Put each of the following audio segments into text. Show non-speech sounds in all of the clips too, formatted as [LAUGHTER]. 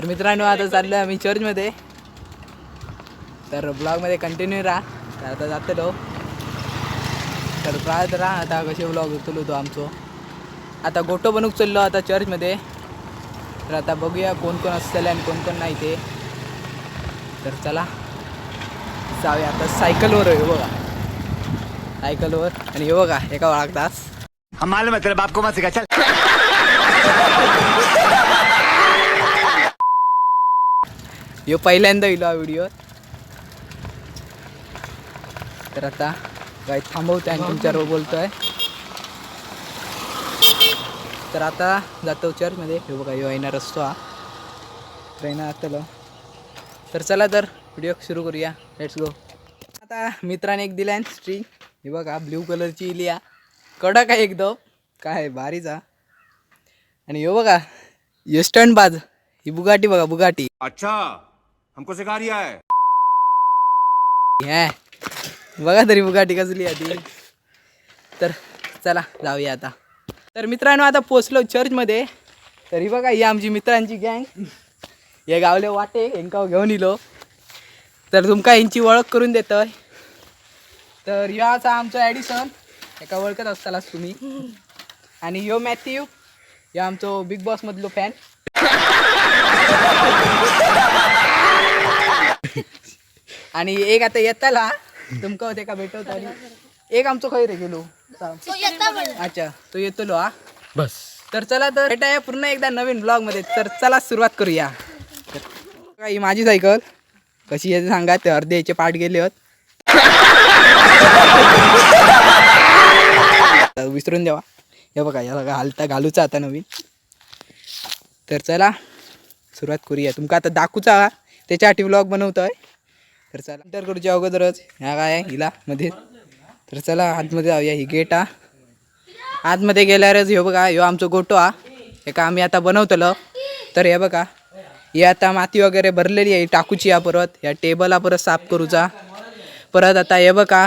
तर मित्रांनो आता चाललो आम्ही चर्चमध्ये. तर ब्लॉगमध्ये कंटिन्यू राहा. तर आता जातलो. तर पाहत राहा आता कसे ब्लॉग उचलू तो आमचो. आता गोटो बनूक चाललो आता चर्चमध्ये. तर आता बघूया कोण कोण असतले आणि कोण कोण नाही ते. तर चला. जाऊया आता सायकलवर आहे बघा. सायकलवर. आणि हे बघा एका वाळगतास हम मालूम है तेरे बाप को चल. [LAUGHS] ह्यो पहिल्यांदा येलो हा व्हिडिओ तर आता काय थांबवतोय आणि तुमच्याबरोबर बोलतोय. तर आता जातो चर्चमध्ये. हे बघा ह्यो येणार असतो हा. ट्रेन आतलो तर चला तर व्हिडिओ सुरू करूया. लेट्स गो आता मित्राने एक दिला स्ट्रिंग हे बघा ब्ल्यू कलरची इली हा. कडक आहे एकदम. काय भारीचा आणि ह्यो बघा यो स्टंट बाज. ही बुगाटी बघा बुगाटी. अच्छा. हमको सिखा रिया है। बघा तरी बुगाटी कसली आधी तर चला जाऊया आता. तर मित्रांनो आता पोचलो चर्चमध्ये तरी बघा ही आमची मित्रांची गँग हे गावले वाटे हेंका घेऊन इलो. तर तुमका यांची ओळख करून देतोय. तर ह्यो असा आमचो ॲडिसन एका ओळखत असतालाच तुम्ही. आणि ह्यो मॅथ्यू ह्यो आमचो बिग बॉस मधलो फॅन आणि एक आता येताला. तुमका होते का भेटवत एक आमचो खै रे गेलो. अच्छा तो येतलो हा. बस. तर चला तर भेटाया पुन्हा एकदा नवीन ब्लॉगमध्ये. तर चला सुरुवात करूया. ही माझी सायकल कशी आहे ते सांगा ते अर्धे याचे पाठ गेले होत. विसरून द्यावा हे बघा या बघा हालता घालूचा आता नवीन. तर चला सुरुवात करूया. तुमका आता दाखवचा त्याच्यासाठी ब्लॉग बनवतोय. तर चला इंटर करूच्या अगोदरच. ह्या काय आहे? हिला मध्ये. तर चला आतमध्ये जाऊया. ही गेट हा आतमध्ये गेल्यावरच ह्यो बघा ह्यो आमचो गोटो हा एका आम्ही आता बनवतलो. तर हे बघा ही आता माती वगैरे भरलेली आहे टाकूची हा परत. या टेबला परत साफ करूचा परत आता हे बघा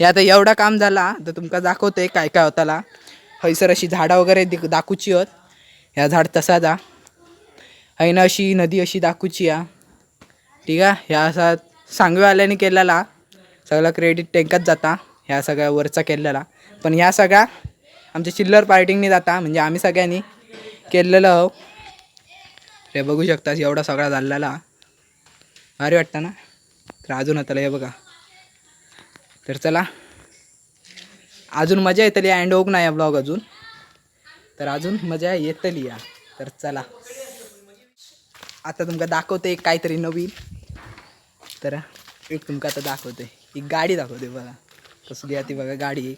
हे आता एवढा काम झाला तर तुमका दाखवतोय काय काय होताला. हयसर अशी झाडं वगैरे दि दाखवूची होत. ह्या झाड तसाच हा हैना अशी नदी अशी दाखवूची हा ठीक आहे? ह्या असा सांगवेवाल्याने केलेला. सगळा क्रेडिट टेंकत जाता ह्या सगळ्या वरचा केलेला. पण ह्या सगळ्या आमच्या चिल्लर पार्टींनी जाता म्हणजे आम्ही सगळ्यांनी केलेलं हो. रे बघू शकता एवढा सगळा झालेला. भारी वाटतं ना? तर अजून होताला हे बघा. तर चला. अजून मजा येतली अँड होऊक नाही ब्लॉग अजून. तर अजून मजा येतली या. तर चला. आता तुमका दाखवते काहीतरी नवीन. तर एक तुमका आता दाखवते. ही गाडी दाखवते बघा. कसली आहे ती बघा गाडी.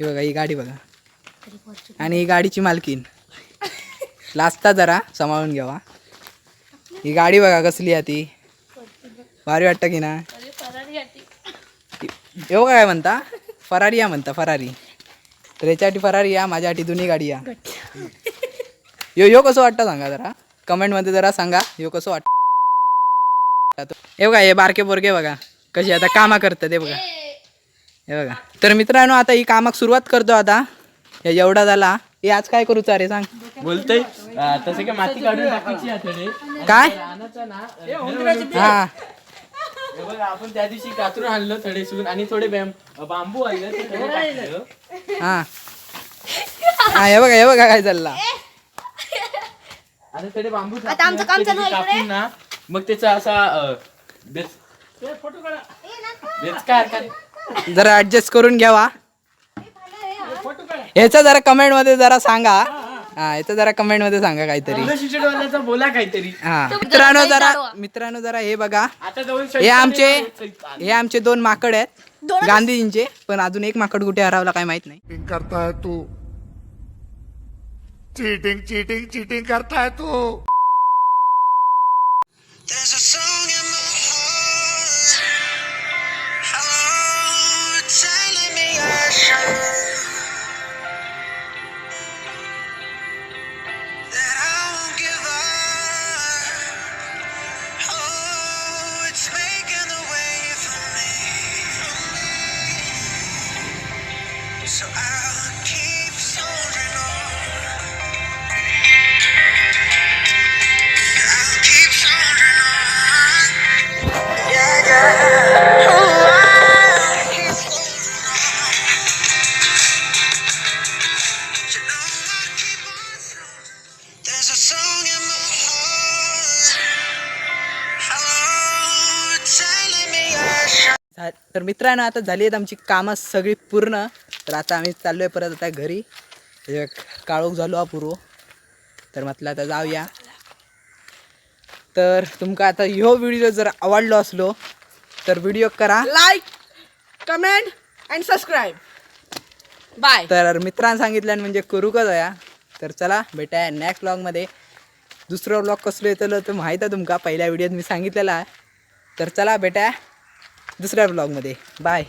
ही बघा ही गाडी बघा. आणि ही गाडीची मालकीन. लाजता जरा सांभाळून घ्यावा. ही गाडी बघा कसली आहे ती. भारी वाटतं की ना? येऊ काय म्हणता? फरारी या म्हणता फरारी. तर याच्यासाठी फरारी या माझ्यासाठी दोन्ही गाडी या. यो यो कसं वाटतं सांगा जरा. कमेंटमध्ये जरा सांगा यो कसं वाटतं? हे बघा हे बारके बोरके बघा कशी आता कामा करतात हे बघा. हे बघा. तर मित्रांनो आता ही कामाक सुरुवात करतो आता. हे एवढा झाला. हे आज काय करूचा अरे सांग. बोलतोय? तसं काय माती काढून टाकायची काय? ना हे हा. हे बघा आपण त्या दिवशी कातरून आणलं थोडे सून आणि थोडे बॅम बांबू आणलं ते थोडे टाकलं. हा. हा हे बघा हे बघा काय चालला. आणि थोडे बांबू आता आमचं काम चालू आहे इकडे. कापून ना. मग त्याचा असा जरा ऍडजस्ट करून घ्यावा. ह्याचा जरा कमेंटमध्ये जरा सांगा. हा ह्याचा जरा कमेंटमध्ये सांगा काहीतरी. बोला काहीतरी. हा. मित्रांनो जरा मित्रांनो जरा हे बघा. हे आमचे हे आमचे दोन माकड आहेत. गांधीजींचे. पण अजून एक माकड कुठे हरवला काय माहीत नाही. चीटिंग करता है तू. चीटिंग चीटिंग चीटिंग करता है तू. There's a song तर मित्रांनो आता झाली आहेत आमची कामं सगळी पूर्ण. तर आता आम्ही चाललो आहे परत आता घरी. काळोख झालो हा पूर्व तर म्हटलं आता जाऊया. तर तुमका आता ह्यो व्हिडिओ जर आवडलो असलो तर व्हिडिओ करा. Like comment and subscribe bye तर मित्रांनी सांगितलं म्हणजे करू का या तर चला भेटा नेक्स्ट व्लॉगमध्ये दुसरं व्लॉग कसलं येतलं तर माहीत आहे तुमका. पहिल्या व्हिडिओत मी सांगितलेलं आहे. तर चला भेटा दुसऱ्या व्लॉगमध्ये बाय